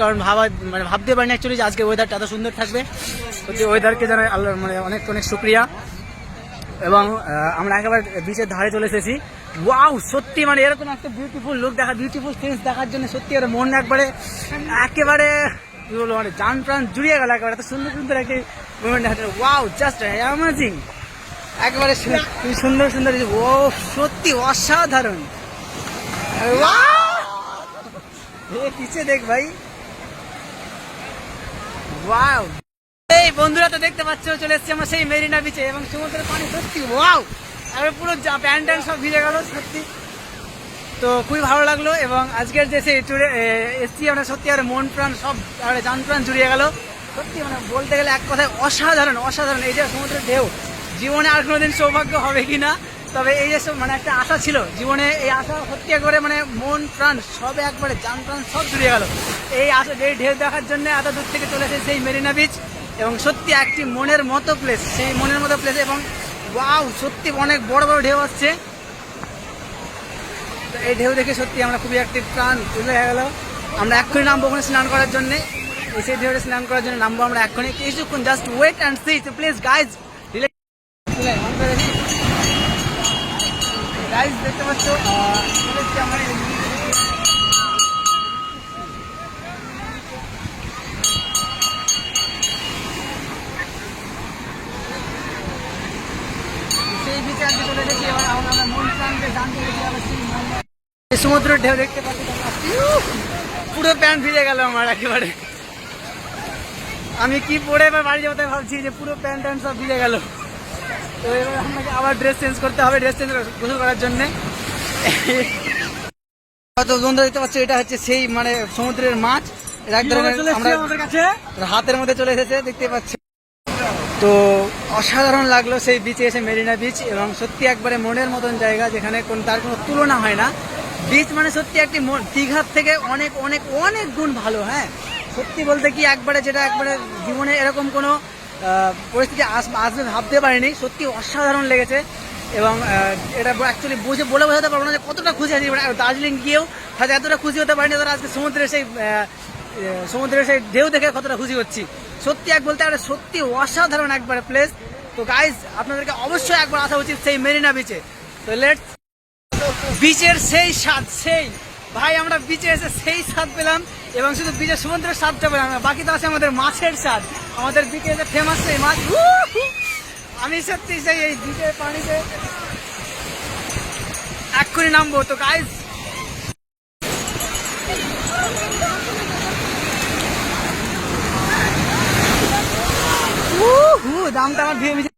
কারণ ভাবা মানে ভাবতে পারিনি অ্যাকচুয়ালি যে আজকে ওয়েদারটা এত সুন্দর থাকবে। সত্যি ওয়েদারকে জানাই আল্লাহ মানে অনেক অনেক শুক্রিয়া। এবং আমরা একেবারে বিচের ধারে চলে এসেছি। ওয়াও সত্যি মানে এরকম একটা বিউটিফুল লুক দেখা বিউটিফুল সিনস দেখার জন্য সত্যি আর মন একবারে, একেবারে, কি বলব মানে যান প্রাণ জুড়িয়ে গেল একেবারে। এত সুন্দর সুন্দর একটি মুভমেন্ট ওয়াও জাস্ট অ্যামাজিং একেবারে সুন্দর সুন্দর। ও সত্যি অসাধারণ। পিছে দেখ ভাই। এই বন্ধুরা তো দেখতে পাচ্ছ, চলে এসেছি আমরা সেই মেরিনা বিচে এবং সমুদ্রের পানি সত্যি ওয়াও আর পুরো প্যান্ট ট্যান্ট সব ভিজে গেল, সত্যি। তো খুবই ভালো লাগল এবং আজকের যে সেই ট্যুরে এসছি আমরা সত্যি আর মন প্রাণ সব, আর যান প্রাণ জুড়িয়ে গেল। সত্যি মানে বলতে গেলে এক কথায় অসাধারণ অসাধারণ। এই যে সমুদ্রের ঢেউ, জীবনে আর কোনোদিন সৌভাগ্য হবে কিনা তবে এই যে মানে একটা আশা ছিল, জীবনে এই আশা সত্যি একবারে মানে মন, প্রাণ সব একবারে যান প্রাণ সব জুড়িয়ে গেল। এই আশা, এই ঢেউ দেখার জন্য এত দূর থেকে চলে এসেছে সেই মেরিনা বিচ এবং সত্যি একটি মনের মতো প্লেস সেই মনের মতো প্লেস এবং ওয়াও সত্যি অনেক বড় বড় ঢেউ আসছে। এই ঢেউ দেখে সত্যি আমরা খুবই একটি প্রাণ তুলে গেল। আমরা এক্ষুনি নামবো ওখানে স্নান করার জন্য। এসে ঢেউতে স্নান করার জন্য নামবো আমরা এক্ষুনি। কিছুক্ষণ just wait and see please guys guys দেখতে পাচ্ছ? আমরা সমুদ্রের ঢেউ দেখতে পাচ্ছি পুরো প্যান্ট ভিজে গেল আমার একেবারে। আমি কি পরে এবার বাড়ি যাব ভাবছি যে পুরো প্যান্ট ট্যান্ট সব ভিজে গেল। তো এবার আমাকে আবার ড্রেস চেঞ্জ করতে হবে ড্রেস চেঞ্জ গোসল করার জন্য। তো বন্ধু দেখতে পাচ্ছ এটা হচ্ছে সেই মানে সমুদ্রের মাছ। এটা এক ধরনের আমাদের কাছে? হাতের মধ্যে চলে এসেছে দেখতে পাচ্ছি। তো অসাধারণ লাগল সেই বিচে এসে মেরিনা বিচ এবং সত্যি একবারে মনের মতন জায়গা যেখানে কোন তার কোনো তুলনা হয় না। বিচ মানে সত্যি একটি মন দীঘার থেকে অনেক অনেক অনেক গুণ ভালো হ্যাঁ। সত্যি বলতে কি একবারে যেটা একবারে জীবনে এরকম কোনো পরিস্থিতি আস- আসবে ভাবতে পারিনি, সত্যি অসাধারণ লেগেছে এবং এটা অ্যাকচুয়ালি বুঝে বলে বোঝাতে পারব না যে কতটা খুশি আছি মানে দার্জিলিং গিয়েও হয়তো এতটা খুশি হতে পারিনি তারা আজকে সমুদ্রের সেই সমুদ্রের সেই ঢেউ দেখে কতটা খুশি হচ্ছি। সত্যি এক বলতে একটা সত্যি অসাধারণ একবার প্লেস তো গাইজ আপনাদেরকে অবশ্যই একবার আসা উচিত সেই মেরিনা বিচে তো লেট বিচের সেই স্বাদ, সেই ভাই, আমরা বিচে এসে সেই স্বাদ পেলাম এবং শুধু বিচের সমুদ্রের স্বাদটা পেলাম বাকি তো আছে আমাদের মাছের স্বাদ। আমাদের বিচে এসে ফেমাস সেই মাছ! আমি সত্যি সেই এই বিচের পানিতে এক্ষুনি নামবো তো গাইজ দামটা আমার ভেবে